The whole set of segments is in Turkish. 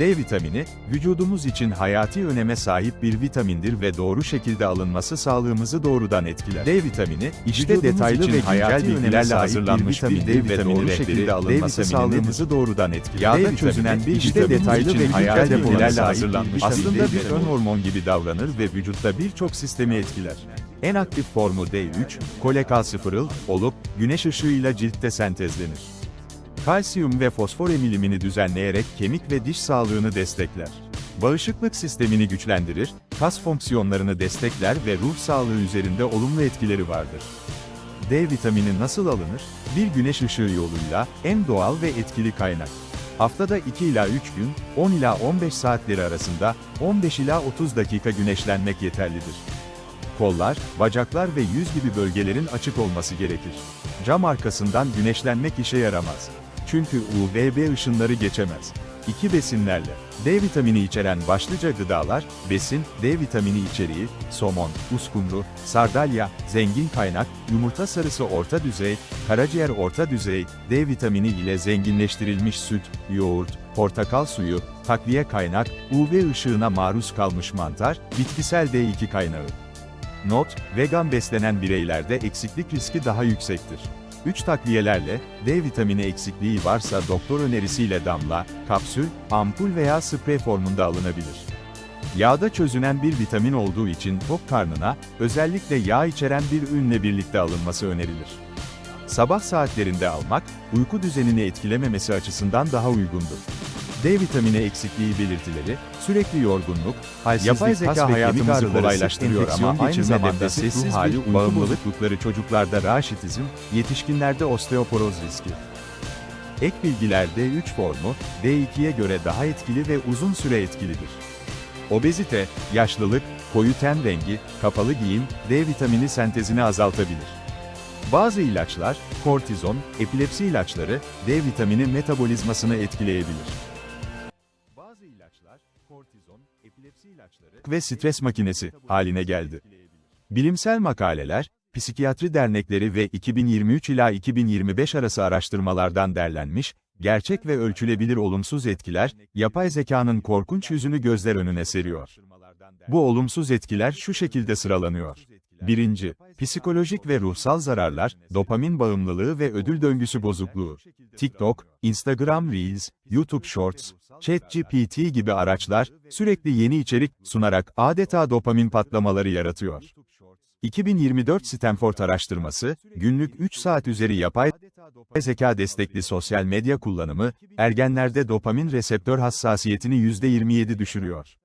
D vitamini, vücudumuz için hayati öneme sahip bir vitamindir ve doğru şekilde alınması sağlığımızı doğrudan etkiler. D vitamini, işte detaylı ve hayati bilgilerle bir hazırlanmış bir vitamin D vitamini vitamini doğru şekilde alınması sağlığımızı doğrudan etkiler. Yağda çözünen bir işte detaylı ve hayati bilgilerle hazırlanmış bir aslında bir ön hormon gibi davranır ve vücutta birçok sistemi etkiler. En aktif formu D3, kolekalsifırıl olup, güneş ışığıyla ciltte sentezlenir. Kalsiyum ve fosfor emilimini düzenleyerek kemik ve diş sağlığını destekler. Bağışıklık sistemini güçlendirir, kas fonksiyonlarını destekler ve ruh sağlığı üzerinde olumlu etkileri vardır. D vitamini nasıl alınır? Bir güneş ışığı yoluyla, en doğal ve etkili kaynak. Haftada 2 ila 3 gün, 10 ila 15 saatleri arasında, 15 ila 30 dakika güneşlenmek yeterlidir. Kollar, bacaklar ve yüz gibi bölgelerin açık olması gerekir. Cam arkasından güneşlenmek işe yaramaz. Çünkü UVB ışınları geçemez. 2 besinlerle. D vitamini içeren başlıca gıdalar, besin, D vitamini içeriği, somon, uskumru, sardalya, zengin kaynak, yumurta sarısı orta düzey, karaciğer orta düzey, D vitamini ile zenginleştirilmiş süt, yoğurt, portakal suyu, takviye kaynak, UV ışığına maruz kalmış mantar, bitkisel D2 kaynağı. Not, vegan beslenen bireylerde eksiklik riski daha yüksektir. 3 takviyelerle, D vitamini eksikliği varsa doktor önerisiyle damla, kapsül, ampul veya sprey formunda alınabilir. Yağda çözünen bir vitamin olduğu için tok karnına, özellikle yağ içeren bir ürünle birlikte alınması önerilir. Sabah saatlerinde almak, uyku düzenini etkilememesi açısından daha uygundur. D vitamini eksikliği belirtileri, sürekli yorgunluk, halsizlik, Yapay kas zeka ve hayatımızı kolaylaştırıyor ama aynı zamanda sessiz ruh hali, uyku bozuklukları çocuklarda raşitizm, yetişkinlerde osteoporoz riski. Ek bilgiler D3 formu, D2'ye göre daha etkili ve uzun süre etkilidir. Obezite, yaşlılık, koyu ten rengi, kapalı giyim, D vitamini sentezini azaltabilir. Bazı ilaçlar, kortizon, epilepsi ilaçları, D vitamini metabolizmasını etkileyebilir. Ve stres makinesi haline geldi. Bilimsel makaleler, psikiyatri dernekleri ve 2023 ila 2025 arası araştırmalardan derlenmiş, gerçek ve ölçülebilir olumsuz etkiler, yapay zekanın korkunç yüzünü gözler önüne seriyor. Bu olumsuz etkiler şu şekilde sıralanıyor. 1. Psikolojik ve ruhsal zararlar, dopamin bağımlılığı ve ödül döngüsü bozukluğu. TikTok, Instagram Reels, YouTube Shorts, ChatGPT gibi araçlar, sürekli yeni içerik sunarak adeta dopamin patlamaları yaratıyor. 2024 Stanford araştırması, günlük 3 saat üzeri yapay zeka destekli sosyal medya kullanımı, ergenlerde dopamin reseptör hassasiyetini %27 düşürüyor.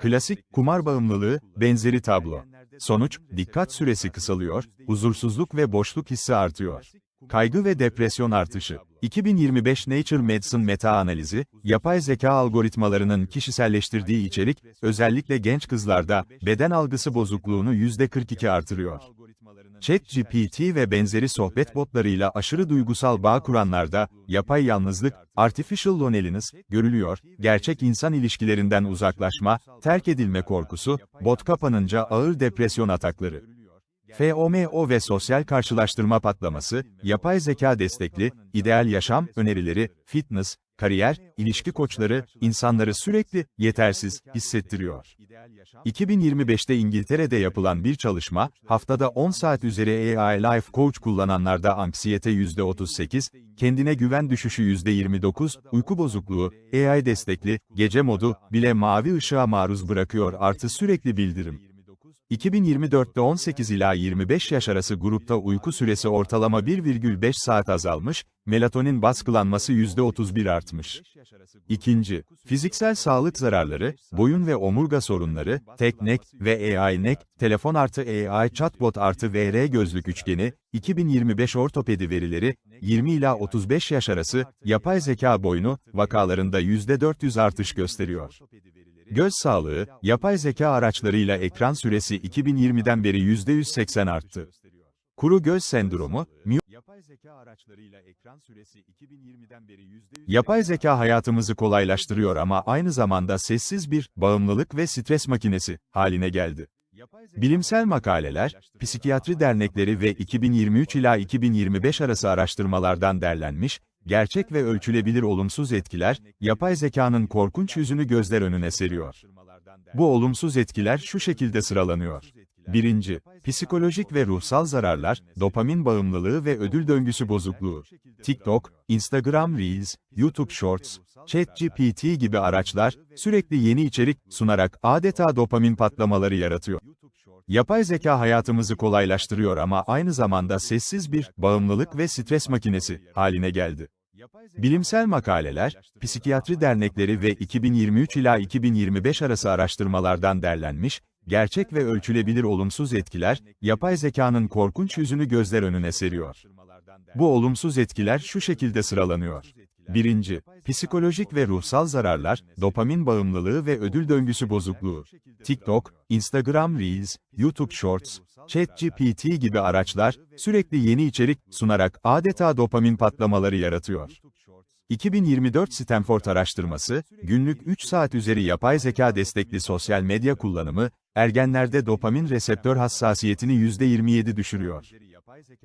Klasik, kumar bağımlılığı, benzeri tablo. Sonuç, dikkat süresi kısalıyor, huzursuzluk ve boşluk hissi artıyor. Kaygı ve depresyon artışı. 2025 Nature Medicine meta-analizi, yapay zeka algoritmalarının kişiselleştirdiği içerik, özellikle genç kızlarda, beden algısı bozukluğunu %42 artırıyor. ChatGPT ve benzeri sohbet botlarıyla aşırı duygusal bağ kuranlarda, yapay yalnızlık, artificial loneliness, görülüyor, gerçek insan ilişkilerinden uzaklaşma, terk edilme korkusu, bot kapanınca ağır depresyon atakları. FOMO ve sosyal karşılaştırma patlaması, yapay zeka destekli, ideal yaşam önerileri, fitness, kariyer, ilişki koçları, insanları sürekli yetersiz hissettiriyor. 2025'te İngiltere'de yapılan bir çalışma, haftada 10 saat üzeri AI Life Coach kullananlarda anksiyete %38, kendine güven düşüşü %29, uyku bozukluğu, AI destekli, gece modu, bile mavi ışığa maruz bırakıyor artı sürekli bildirim. 2024'te 18 ila 25 yaş arası grupta uyku süresi ortalama 1,5 saat azalmış, melatonin baskılanması %31 artmış. İkinci, fiziksel sağlık zararları, boyun ve omurga sorunları, tek nek ve AI nek, telefon artı AI chatbot artı VR gözlük üçgeni, 2025 ortopedi verileri, 20 ila 35 yaş arası, yapay zeka boyunu, vakalarında %400 artış gösteriyor. Göz sağlığı, yapay zeka araçlarıyla ekran süresi 2020'den beri %180 arttı. Kuru göz sendromu, Yapay zeka araçlarıyla ekran süresi 2020'den beri Yapay zeka hayatımızı kolaylaştırıyor ama aynı zamanda sessiz bir bağımlılık ve stres makinesi haline geldi. Bilimsel makaleler, psikiyatri dernekleri ve 2023 ila 2025 arası araştırmalardan derlenmiş, gerçek ve ölçülebilir olumsuz etkiler, yapay zekanın korkunç yüzünü gözler önüne seriyor. Bu olumsuz etkiler şu şekilde sıralanıyor. 1. Psikolojik ve ruhsal zararlar, dopamin bağımlılığı ve ödül döngüsü bozukluğu. TikTok, Instagram Reels, YouTube Shorts, ChatGPT gibi araçlar, sürekli yeni içerik sunarak adeta dopamin patlamaları yaratıyor. Yapay zeka hayatımızı kolaylaştırıyor ama aynı zamanda sessiz bir bağımlılık ve stres makinesi haline geldi. Bilimsel makaleler, psikiyatri dernekleri ve 2023 ila 2025 arası araştırmalardan derlenmiş, gerçek ve ölçülebilir olumsuz etkiler, yapay zekanın korkunç yüzünü gözler önüne seriyor. Bu olumsuz etkiler şu şekilde sıralanıyor. 1. Psikolojik ve ruhsal zararlar, dopamin bağımlılığı ve ödül döngüsü bozukluğu. TikTok, Instagram Reels, YouTube Shorts, ChatGPT gibi araçlar, sürekli yeni içerik sunarak adeta dopamin patlamaları yaratıyor. 2024 Stanford araştırması, günlük 3 saat üzeri yapay zeka destekli sosyal medya kullanımı, ergenlerde dopamin reseptör hassasiyetini %27 düşürüyor.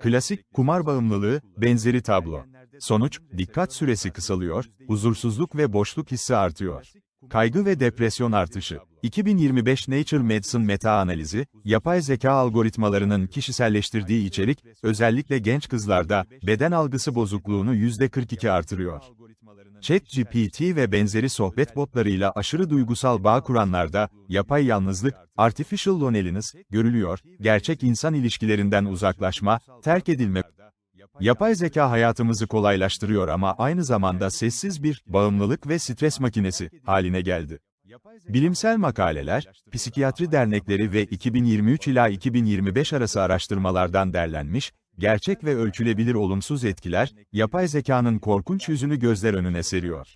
Klasik, kumar bağımlılığı, benzeri tablo. Sonuç, dikkat süresi kısalıyor, huzursuzluk ve boşluk hissi artıyor. Kaygı ve depresyon artışı. 2025 Nature Medicine meta-analizi, yapay zeka algoritmalarının kişiselleştirdiği içerik, özellikle genç kızlarda, beden algısı bozukluğunu %42 artırıyor. ChatGPT ve benzeri sohbet botlarıyla aşırı duygusal bağ kuranlarda, yapay yalnızlık, artificial loneliness, görülüyor, gerçek insan ilişkilerinden uzaklaşma, terk edilme, Yapay zeka hayatımızı kolaylaştırıyor ama aynı zamanda sessiz bir bağımlılık ve stres makinesi haline geldi. Bilimsel makaleler, psikiyatri dernekleri ve 2023 ila 2025 arası araştırmalardan derlenmiş, gerçek ve ölçülebilir olumsuz etkiler, yapay zekanın korkunç yüzünü gözler önüne seriyor.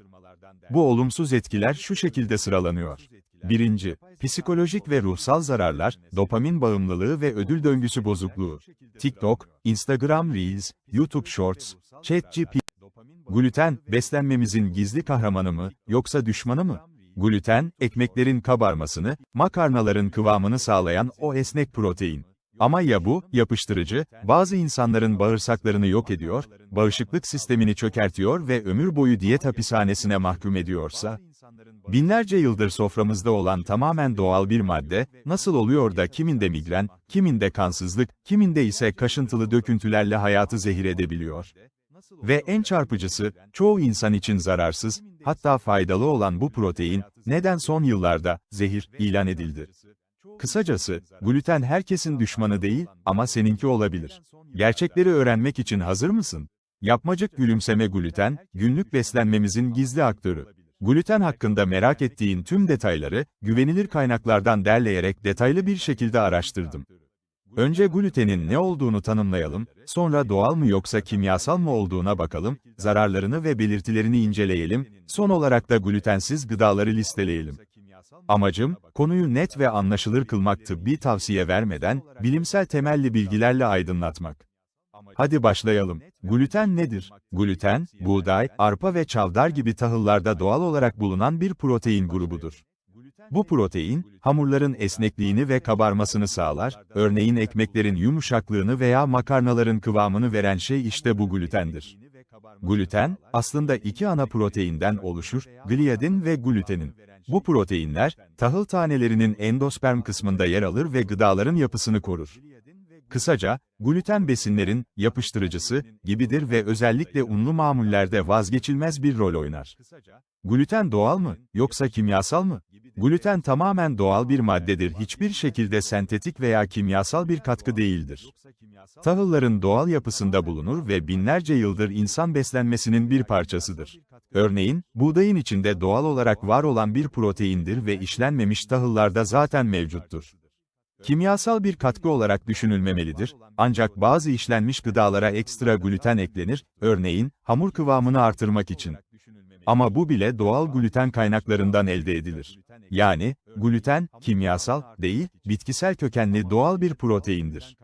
Bu olumsuz etkiler şu şekilde sıralanıyor. 1. Psikolojik ve ruhsal zararlar, dopamin bağımlılığı ve ödül döngüsü bozukluğu. TikTok, Instagram Reels, YouTube Shorts, ChatGPT. Gluten, beslenmemizin gizli kahramanı mı, yoksa düşmanı mı? Gluten, ekmeklerin kabarmasını, makarnaların kıvamını sağlayan o esnek protein. Ama ya bu, yapıştırıcı, bazı insanların bağırsaklarını yok ediyor, bağışıklık sistemini çökertiyor ve ömür boyu diyet hapishanesine mahkum ediyorsa? Binlerce yıldır soframızda olan tamamen doğal bir madde, nasıl oluyor da kiminde migren, kiminde kansızlık, kiminde ise kaşıntılı döküntülerle hayatı zehir edebiliyor? Ve en çarpıcısı, çoğu insan için zararsız, hatta faydalı olan bu protein, neden son yıllarda, zehir, ilan edildi? Kısacası, gluten herkesin düşmanı değil, ama seninki olabilir. Gerçekleri öğrenmek için hazır mısın? Yapmacık gülümseme gluten, günlük beslenmemizin gizli aktörü. Gluten hakkında merak ettiğin tüm detayları, güvenilir kaynaklardan derleyerek detaylı bir şekilde araştırdım. Önce glutenin ne olduğunu tanımlayalım, sonra doğal mı yoksa kimyasal mı olduğuna bakalım, zararlarını ve belirtilerini inceleyelim, son olarak da glutensiz gıdaları listeleyelim. Amacım, konuyu net ve anlaşılır kılmak tıbbi tavsiye vermeden, bilimsel temelli bilgilerle aydınlatmak. Hadi başlayalım. Gluten nedir? Gluten, buğday, arpa ve çavdar gibi tahıllarda doğal olarak bulunan bir protein grubudur. Bu protein, hamurların esnekliğini ve kabarmasını sağlar, örneğin ekmeklerin yumuşaklığını veya makarnaların kıvamını veren şey işte bu glutendir. Gluten, aslında iki ana proteinden oluşur, gliadin ve glutenin. Bu proteinler, tahıl tanelerinin endosperm kısmında yer alır ve gıdaların yapısını korur. Kısaca, gluten besinlerin yapıştırıcısı gibidir ve özellikle unlu mamullerde vazgeçilmez bir rol oynar. Gluten doğal mı, yoksa kimyasal mı? Gluten tamamen doğal bir maddedir, hiçbir şekilde sentetik veya kimyasal bir katkı değildir. Tahılların doğal yapısında bulunur ve binlerce yıldır insan beslenmesinin bir parçasıdır. Örneğin, buğdayın içinde doğal olarak var olan bir proteindir ve işlenmemiş tahıllarda zaten mevcuttur. Kimyasal bir katkı olarak düşünülmemelidir, ancak bazı işlenmiş gıdalara ekstra gluten eklenir, örneğin, hamur kıvamını artırmak için. Ama bu bile doğal gluten kaynaklarından elde edilir. Yani, gluten, kimyasal, değil, bitkisel kökenli doğal bir proteindir.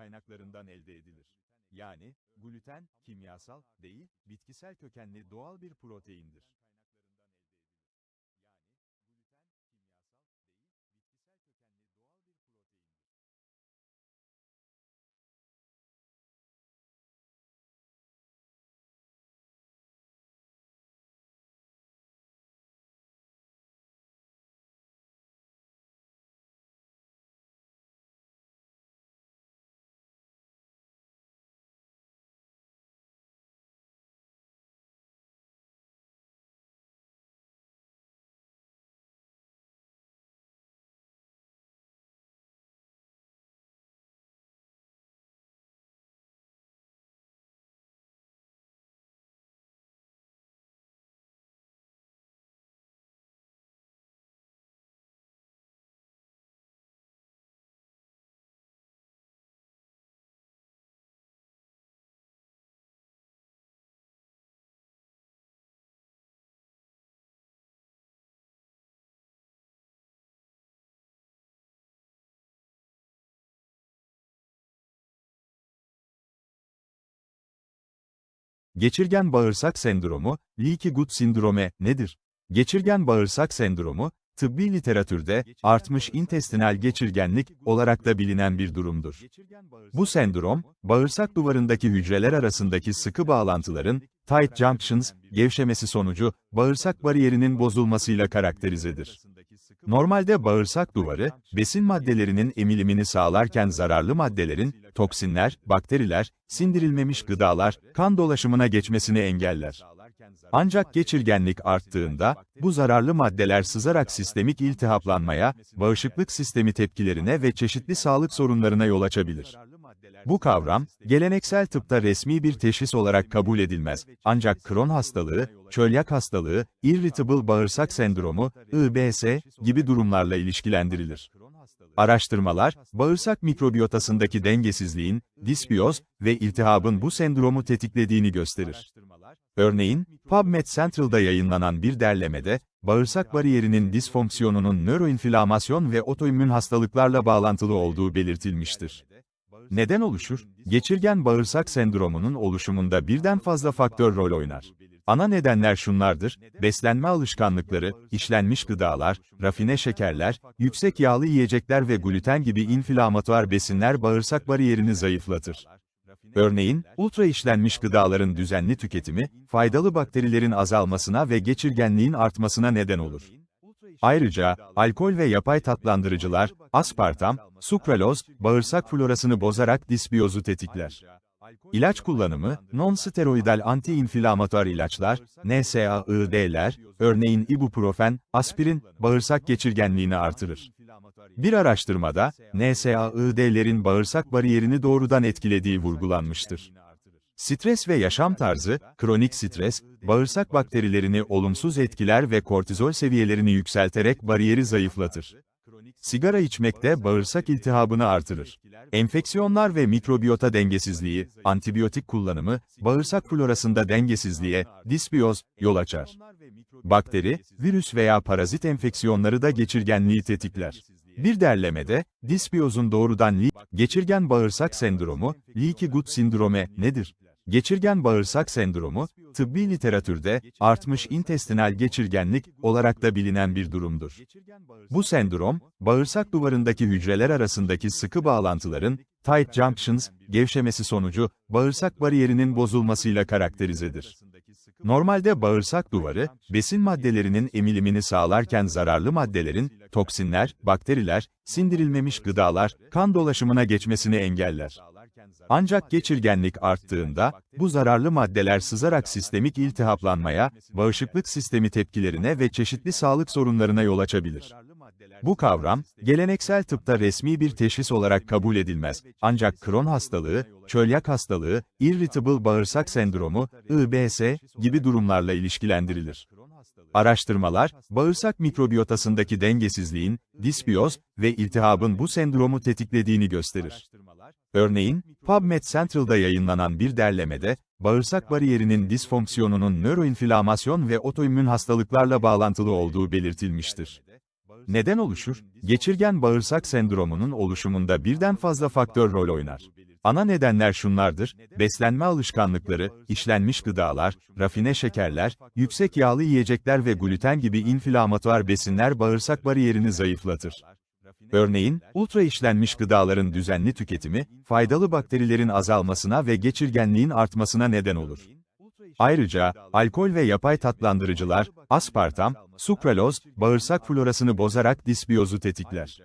Yani, gluten, kimyasal, değil, bitkisel kökenli doğal bir proteindir. Geçirgen bağırsak sendromu, leaky gut sindrome nedir? Geçirgen bağırsak sendromu, tıbbi literatürde artmış intestinal geçirgenlik olarak da bilinen bir durumdur. Bu sendrom, bağırsak duvarındaki hücreler arasındaki sıkı bağlantıların, tight junctions, gevşemesi sonucu, bağırsak bariyerinin bozulmasıyla karakterizedir. Normalde bağırsak duvarı, besin maddelerinin emilimini sağlarken zararlı maddelerin, toksinler, bakteriler, sindirilmemiş gıdalar, kan dolaşımına geçmesini engeller. Ancak geçirgenlik arttığında, bu zararlı maddeler sızarak sistemik iltihaplanmaya, bağışıklık sistemi tepkilerine ve çeşitli sağlık sorunlarına yol açabilir. Bu kavram, geleneksel tıpta resmi bir teşhis olarak kabul edilmez. Ancak Crohn hastalığı, çölyak hastalığı, irritable bağırsak sendromu, IBS gibi durumlarla ilişkilendirilir. Araştırmalar, bağırsak mikrobiyotasındaki dengesizliğin, disbiyoz ve iltihabın bu sendromu tetiklediğini gösterir. Örneğin, PubMed Central'da yayınlanan bir derlemede, bağırsak bariyerinin disfonksiyonunun nöroinflamasyon ve otoimmün hastalıklarla bağlantılı olduğu belirtilmiştir. Neden oluşur? Geçirgen bağırsak sendromunun oluşumunda birden fazla faktör rol oynar. Ana nedenler şunlardır, beslenme alışkanlıkları, işlenmiş gıdalar, rafine şekerler, yüksek yağlı yiyecekler ve gluten gibi inflamatuar besinler bağırsak bariyerini zayıflatır. Örneğin, ultra işlenmiş gıdaların düzenli tüketimi, faydalı bakterilerin azalmasına ve geçirgenliğin artmasına neden olur. Ayrıca, alkol ve yapay tatlandırıcılar, aspartam, sukraloz, bağırsak florasını bozarak disbiyozu tetikler. İlaç kullanımı, non-steroidal anti-inflamatuar ilaçlar, NSAID'ler, örneğin ibuprofen, aspirin, bağırsak geçirgenliğini artırır. Bir araştırmada, NSAID'lerin bağırsak bariyerini doğrudan etkilediği vurgulanmıştır. Stres ve yaşam tarzı, kronik stres, bağırsak bakterilerini olumsuz etkiler ve kortizol seviyelerini yükselterek bariyeri zayıflatır. Sigara içmek de bağırsak iltihabını artırır. Enfeksiyonlar ve mikrobiyota dengesizliği, antibiyotik kullanımı, bağırsak florasında dengesizliğe, disbiyoz, yol açar. Bakteri, virüs veya parazit enfeksiyonları da geçirgenliği tetikler. Bir derlemede, disbiyozun doğrudan geçirgen bağırsak sendromu, leaky gut sindrome nedir? Geçirgen bağırsak sendromu, tıbbi literatürde artmış intestinal geçirgenlik olarak da bilinen bir durumdur. Bu sendrom, bağırsak duvarındaki hücreler arasındaki sıkı bağlantıların, tight junctions, gevşemesi sonucu, bağırsak bariyerinin bozulmasıyla karakterizedir. Normalde bağırsak duvarı, besin maddelerinin emilimini sağlarken zararlı maddelerin, toksinler, bakteriler, sindirilmemiş gıdalar, kan dolaşımına geçmesini engeller. Ancak geçirgenlik arttığında, bu zararlı maddeler sızarak sistemik iltihaplanmaya, bağışıklık sistemi tepkilerine ve çeşitli sağlık sorunlarına yol açabilir. Bu kavram, geleneksel tıpta resmi bir teşhis olarak kabul edilmez. Ancak Crohn hastalığı, çölyak hastalığı, irritable bağırsak sendromu, IBS gibi durumlarla ilişkilendirilir. Araştırmalar, bağırsak mikrobiyotasındaki dengesizliğin, disbiyoz ve iltihabın bu sendromu tetiklediğini gösterir. Örneğin, PubMed Central'da yayınlanan bir derlemede, bağırsak bariyerinin disfonksiyonunun nöroinflamasyon ve otoimmün hastalıklarla bağlantılı olduğu belirtilmiştir. Neden oluşur? Geçirgen bağırsak sendromunun oluşumunda birden fazla faktör rol oynar. Ana nedenler şunlardır, beslenme alışkanlıkları, işlenmiş gıdalar, rafine şekerler, yüksek yağlı yiyecekler ve gluten gibi inflamatuar besinler bağırsak bariyerini zayıflatır. Örneğin, ultra işlenmiş gıdaların düzenli tüketimi, faydalı bakterilerin azalmasına ve geçirgenliğin artmasına neden olur. Ayrıca, alkol ve yapay tatlandırıcılar, aspartam, sukraloz, bağırsak florasını bozarak disbiyozu tetikler.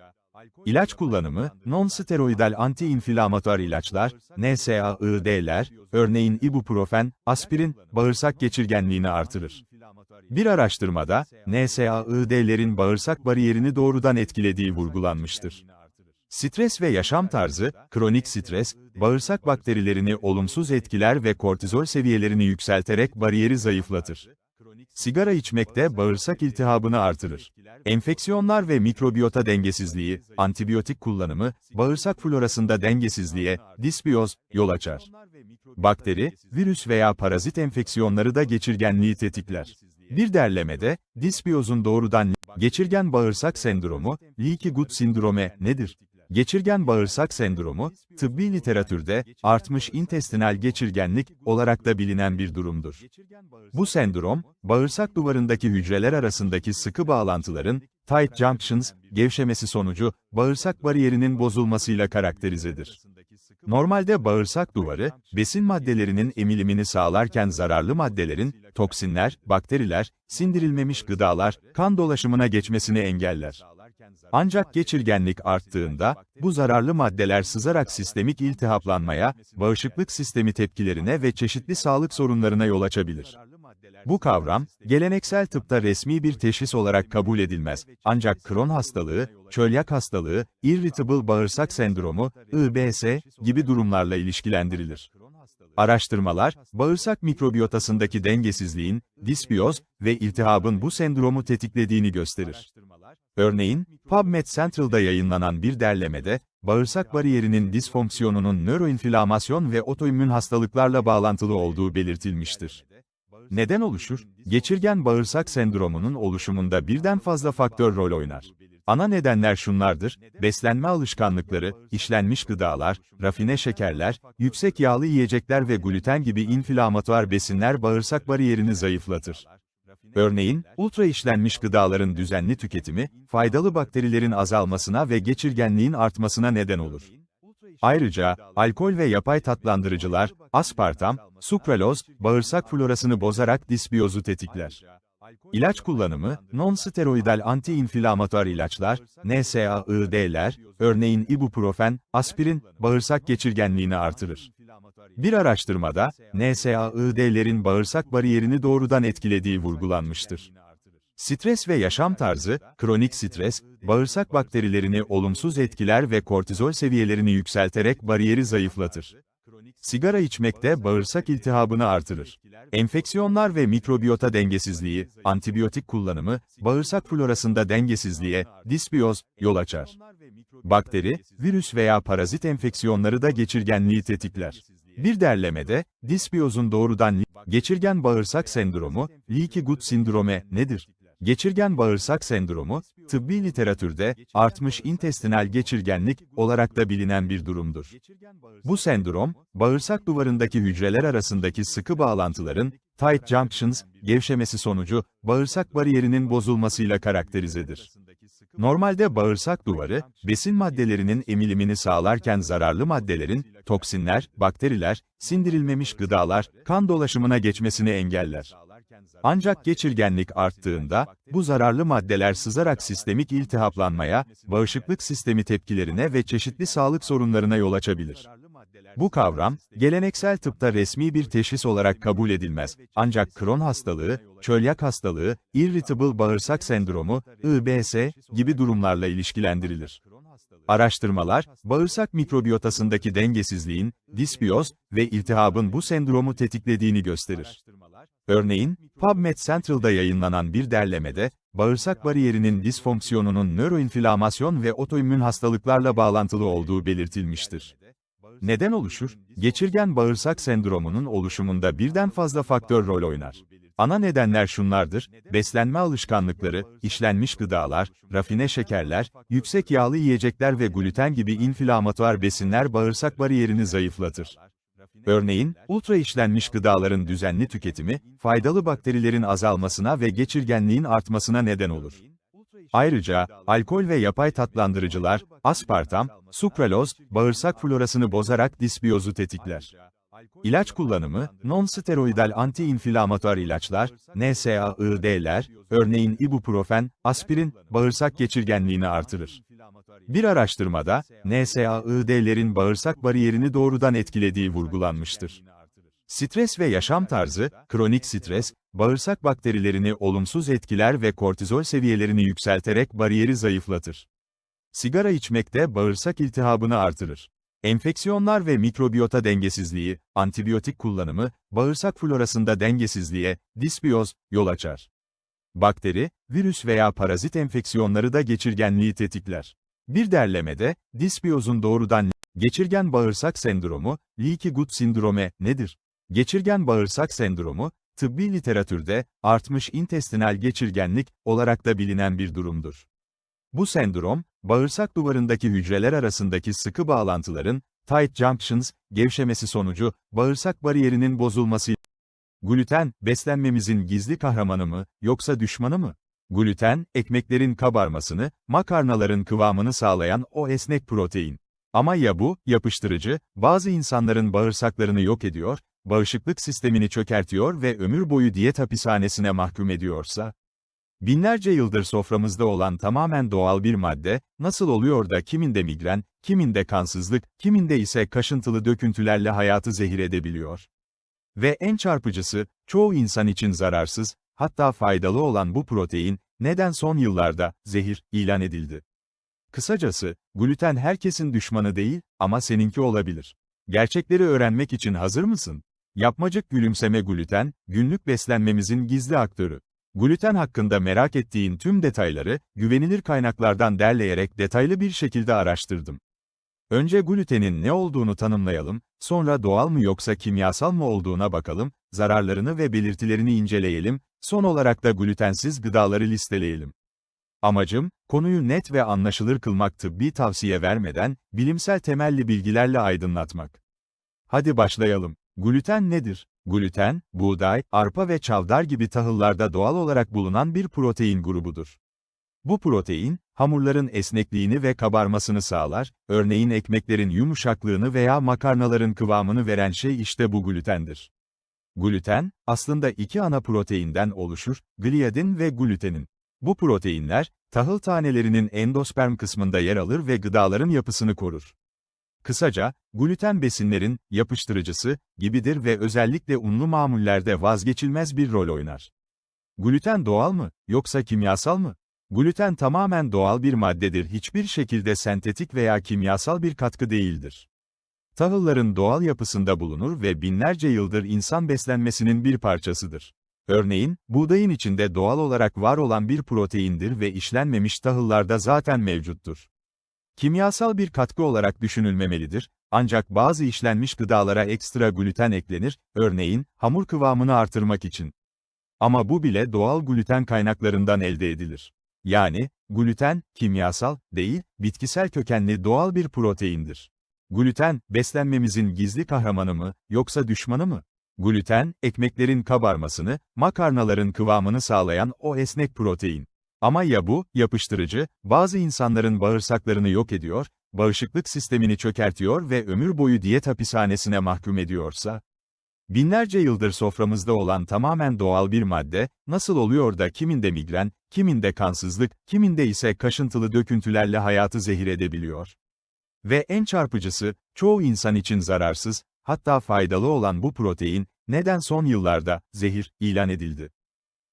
İlaç kullanımı, non-steroidal anti-inflamatuar ilaçlar, NSAID'ler, örneğin ibuprofen, aspirin, bağırsak geçirgenliğini artırır. Bir araştırmada, NSAID'lerin bağırsak bariyerini doğrudan etkilediği vurgulanmıştır. Stres ve yaşam tarzı, kronik stres, bağırsak bakterilerini olumsuz etkiler ve kortizol seviyelerini yükselterek bariyeri zayıflatır. Sigara içmek de bağırsak iltihabını artırır. Enfeksiyonlar ve mikrobiyota dengesizliği, antibiyotik kullanımı, bağırsak florasında dengesizliğe, disbiyoz, yol açar. Bakteri, virüs veya parazit enfeksiyonları da geçirgenliği tetikler. Bir derlemede, disbiyozun doğrudan geçirgen bağırsak sendromu, leaky gut sindrome nedir? Geçirgen bağırsak sendromu, tıbbi literatürde artmış intestinal geçirgenlik olarak da bilinen bir durumdur. Bu sendrom, bağırsak duvarındaki hücreler arasındaki sıkı bağlantıların, tight junctions, gevşemesi sonucu, bağırsak bariyerinin bozulmasıyla karakterizedir. Normalde bağırsak duvarı, besin maddelerinin emilimini sağlarken zararlı maddelerin, toksinler, bakteriler, sindirilmemiş gıdalar, kan dolaşımına geçmesini engeller. Ancak geçirgenlik arttığında, bu zararlı maddeler sızarak sistemik iltihaplanmaya, bağışıklık sistemi tepkilerine ve çeşitli sağlık sorunlarına yol açabilir. Bu kavram, geleneksel tıpta resmi bir teşhis olarak kabul edilmez. Ancak Crohn hastalığı, çölyak hastalığı, irritable bağırsak sendromu, IBS gibi durumlarla ilişkilendirilir. Araştırmalar, bağırsak mikrobiyotasındaki dengesizliğin, disbiyoz ve iltihabın bu sendromu tetiklediğini gösterir. Örneğin, PubMed Central'da yayınlanan bir derlemede, bağırsak bariyerinin disfonksiyonunun nöroinflamasyon ve otoimmün hastalıklarla bağlantılı olduğu belirtilmiştir. Neden oluşur? Geçirgen bağırsak sendromunun oluşumunda birden fazla faktör rol oynar. Ana nedenler şunlardır, beslenme alışkanlıkları, işlenmiş gıdalar, rafine şekerler, yüksek yağlı yiyecekler ve gluten gibi inflamatuar besinler bağırsak bariyerini zayıflatır. Örneğin, ultra işlenmiş gıdaların düzenli tüketimi, faydalı bakterilerin azalmasına ve geçirgenliğin artmasına neden olur. Ayrıca, alkol ve yapay tatlandırıcılar, aspartam, sukraloz, bağırsak florasını bozarak disbiyozu tetikler. İlaç kullanımı, non-steroidal anti-inflamatuar ilaçlar, NSAID'ler, örneğin ibuprofen, aspirin, bağırsak geçirgenliğini artırır. Bir araştırmada, NSAID'lerin bağırsak bariyerini doğrudan etkilediği vurgulanmıştır. Stres ve yaşam tarzı, kronik stres, bağırsak bakterilerini olumsuz etkiler ve kortizol seviyelerini yükselterek bariyeri zayıflatır. Sigara içmek de bağırsak iltihabını artırır. Enfeksiyonlar ve mikrobiyota dengesizliği, antibiyotik kullanımı, bağırsak florasında dengesizliğe, disbiyoz, yol açar. Bakteri, virüs veya parazit enfeksiyonları da geçirgenliği tetikler. Bir derlemede, disbiyozun doğrudan geçirgen bağırsak sendromu, leaky gut sindrome nedir? Geçirgen bağırsak sendromu, tıbbi literatürde artmış intestinal geçirgenlik olarak da bilinen bir durumdur. Bu sendrom, bağırsak duvarındaki hücreler arasındaki sıkı bağlantıların, tight junctions, gevşemesi sonucu, bağırsak bariyerinin bozulmasıyla karakterizedir. Normalde bağırsak duvarı, besin maddelerinin emilimini sağlarken zararlı maddelerin, toksinler, bakteriler, sindirilmemiş gıdalar, kan dolaşımına geçmesini engeller. Ancak geçirgenlik arttığında, bu zararlı maddeler sızarak sistemik iltihaplanmaya, bağışıklık sistemi tepkilerine ve çeşitli sağlık sorunlarına yol açabilir. Bu kavram, geleneksel tıpta resmi bir teşhis olarak kabul edilmez. Ancak Crohn hastalığı, çölyak hastalığı, irritable bağırsak sendromu, IBS gibi durumlarla ilişkilendirilir. Araştırmalar, bağırsak mikrobiyotasındaki dengesizliğin, disbiyoz ve iltihabın bu sendromu tetiklediğini gösterir. Örneğin, PubMed Central'da yayınlanan bir derlemede, bağırsak bariyerinin disfonksiyonunun nöroinflamasyon ve otoimmün hastalıklarla bağlantılı olduğu belirtilmiştir. Neden oluşur? Geçirgen bağırsak sendromunun oluşumunda birden fazla faktör rol oynar. Ana nedenler şunlardır, beslenme alışkanlıkları, işlenmiş gıdalar, rafine şekerler, yüksek yağlı yiyecekler ve gluten gibi inflamatuar besinler bağırsak bariyerini zayıflatır. Örneğin, ultra işlenmiş gıdaların düzenli tüketimi, faydalı bakterilerin azalmasına ve geçirgenliğin artmasına neden olur. Ayrıca, alkol ve yapay tatlandırıcılar, aspartam, sukraloz, bağırsak florasını bozarak disbiyozu tetikler. İlaç kullanımı, non-steroidal anti-inflamatuar ilaçlar, NSAID'ler, örneğin ibuprofen, aspirin, bağırsak geçirgenliğini artırır. Bir araştırmada, NSAID'lerin bağırsak bariyerini doğrudan etkilediği vurgulanmıştır. Stres ve yaşam tarzı, kronik stres, bağırsak bakterilerini olumsuz etkiler ve kortizol seviyelerini yükselterek bariyeri zayıflatır. Sigara içmek de bağırsak iltihabını artırır. Enfeksiyonlar ve mikrobiyota dengesizliği, antibiyotik kullanımı, bağırsak florasında dengesizliğe, disbiyoz, yol açar. Bakteri, virüs veya parazit enfeksiyonları da geçirgenliği tetikler. Bir derlemede, disbiyozun doğrudan geçirgen bağırsak sendromu, leaky gut sindrome nedir? Geçirgen bağırsak sendromu, tıbbi literatürde artmış intestinal geçirgenlik olarak da bilinen bir durumdur. Bu sendrom, bağırsak duvarındaki hücreler arasındaki sıkı bağlantıların, tight junctions, gevşemesi sonucu, bağırsak bariyerinin bozulması. Gluten, beslenmemizin gizli kahramanı mı, yoksa düşmanı mı? Gluten, ekmeklerin kabarmasını, makarnaların kıvamını sağlayan o esnek protein. Ama ya bu, yapıştırıcı, bazı insanların bağırsaklarını yok ediyor, bağışıklık sistemini çökertiyor ve ömür boyu diyet hapishanesine mahkum ediyorsa? Binlerce yıldır soframızda olan tamamen doğal bir madde, nasıl oluyor da kiminde migren, kiminde kansızlık, kiminde ise kaşıntılı döküntülerle hayatı zehir edebiliyor? Ve en çarpıcısı, çoğu insan için zararsız, hatta faydalı olan bu protein, neden son yıllarda, zehir, ilan edildi? Kısacası, gluten herkesin düşmanı değil, ama seninki olabilir. Gerçekleri öğrenmek için hazır mısın? Yapmacık gülümseme gluten, günlük beslenmemizin gizli aktörü. Gluten hakkında merak ettiğin tüm detayları, güvenilir kaynaklardan derleyerek detaylı bir şekilde araştırdım. Önce glutenin ne olduğunu tanımlayalım, sonra doğal mı yoksa kimyasal mı olduğuna bakalım, zararlarını ve belirtilerini inceleyelim, son olarak da glutensiz gıdaları listeleyelim. Amacım, konuyu net ve anlaşılır kılmak tıbbi tavsiye vermeden, bilimsel temelli bilgilerle aydınlatmak. Hadi başlayalım. Gluten nedir? Gluten, buğday, arpa ve çavdar gibi tahıllarda doğal olarak bulunan bir protein grubudur. Bu protein, hamurların esnekliğini ve kabarmasını sağlar, örneğin ekmeklerin yumuşaklığını veya makarnaların kıvamını veren şey işte bu glutendir. Gluten, aslında iki ana proteinden oluşur, gliadin ve glutenin. Bu proteinler, tahıl tanelerinin endosperm kısmında yer alır ve gıdaların yapısını korur. Kısaca, gluten besinlerin, yapıştırıcısı, gibidir ve özellikle unlu mamullerde vazgeçilmez bir rol oynar. Gluten doğal mı, yoksa kimyasal mı? Gluten tamamen doğal bir maddedir, hiçbir şekilde sentetik veya kimyasal bir katkı değildir. Tahılların doğal yapısında bulunur ve binlerce yıldır insan beslenmesinin bir parçasıdır. Örneğin, buğdayın içinde doğal olarak var olan bir proteindir ve işlenmemiş tahıllarda zaten mevcuttur. Kimyasal bir katkı olarak düşünülmemelidir, ancak bazı işlenmiş gıdalara ekstra gluten eklenir, örneğin, hamur kıvamını artırmak için. Ama bu bile doğal gluten kaynaklarından elde edilir. Yani, gluten, kimyasal, değil, bitkisel kökenli doğal bir proteindir. Gluten, beslenmemizin gizli kahramanı mı, yoksa düşmanı mı? Gluten, ekmeklerin kabarmasını, makarnaların kıvamını sağlayan o esnek protein. Ama ya bu, yapıştırıcı, bazı insanların bağırsaklarını yok ediyor, bağışıklık sistemini çökertiyor ve ömür boyu diyet hapishanesine mahkum ediyorsa? Binlerce yıldır soframızda olan tamamen doğal bir madde, nasıl oluyor da kiminde migren, kiminde kansızlık, kiminde ise kaşıntılı döküntülerle hayatı zehir edebiliyor? Ve en çarpıcısı, çoğu insan için zararsız, hatta faydalı olan bu protein, neden son yıllarda, zehir, ilan edildi?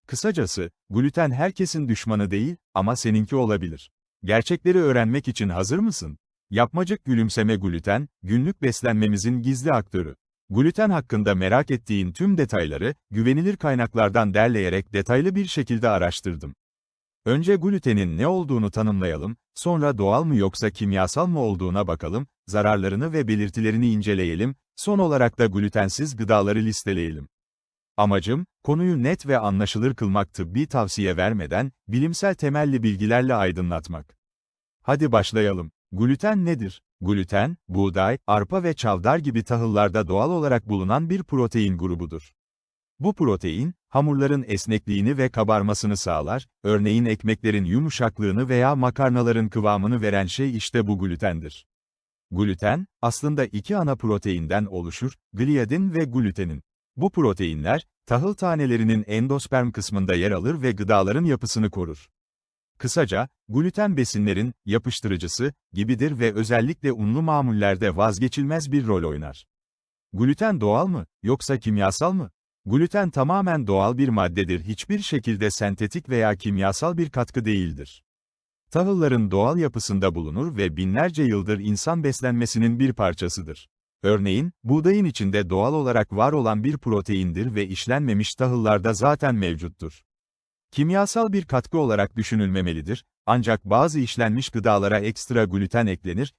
Kısacası, gluten herkesin düşmanı değil, ama seninki olabilir. Gerçekleri öğrenmek için hazır mısın? Yapmacık gülümseme gluten, günlük beslenmemizin gizli aktörü. Gluten hakkında merak ettiğin tüm detayları, güvenilir kaynaklardan derleyerek detaylı bir şekilde araştırdım. Önce glutenin ne olduğunu tanımlayalım, sonra doğal mı yoksa kimyasal mı olduğuna bakalım, zararlarını ve belirtilerini inceleyelim, son olarak da glutensiz gıdaları listeleyelim. Amacım, konuyu net ve anlaşılır kılmak tıbbi tavsiye vermeden, bilimsel temelli bilgilerle aydınlatmak. Hadi başlayalım. Gluten nedir? Gluten, buğday, arpa ve çavdar gibi tahıllarda doğal olarak bulunan bir protein grubudur. Bu protein, hamurların esnekliğini ve kabarmasını sağlar, örneğin ekmeklerin yumuşaklığını veya makarnaların kıvamını veren şey işte bu glutendir. Gluten, aslında iki ana proteinden oluşur, gliadin ve glutenin. Bu proteinler, tahıl tanelerinin endosperm kısmında yer alır ve gıdaların yapısını korur. Kısaca, gluten besinlerin, yapıştırıcısı, gibidir ve özellikle unlu mamullerde vazgeçilmez bir rol oynar. Gluten doğal mı, yoksa kimyasal mı? Gluten tamamen doğal bir maddedir, hiçbir şekilde sentetik veya kimyasal bir katkı değildir. Tahılların doğal yapısında bulunur ve binlerce yıldır insan beslenmesinin bir parçasıdır. Örneğin, buğdayın içinde doğal olarak var olan bir proteindir ve işlenmemiş tahıllarda zaten mevcuttur. Kimyasal bir katkı olarak düşünülmemelidir, ancak bazı işlenmiş gıdalara ekstra gluten eklenir,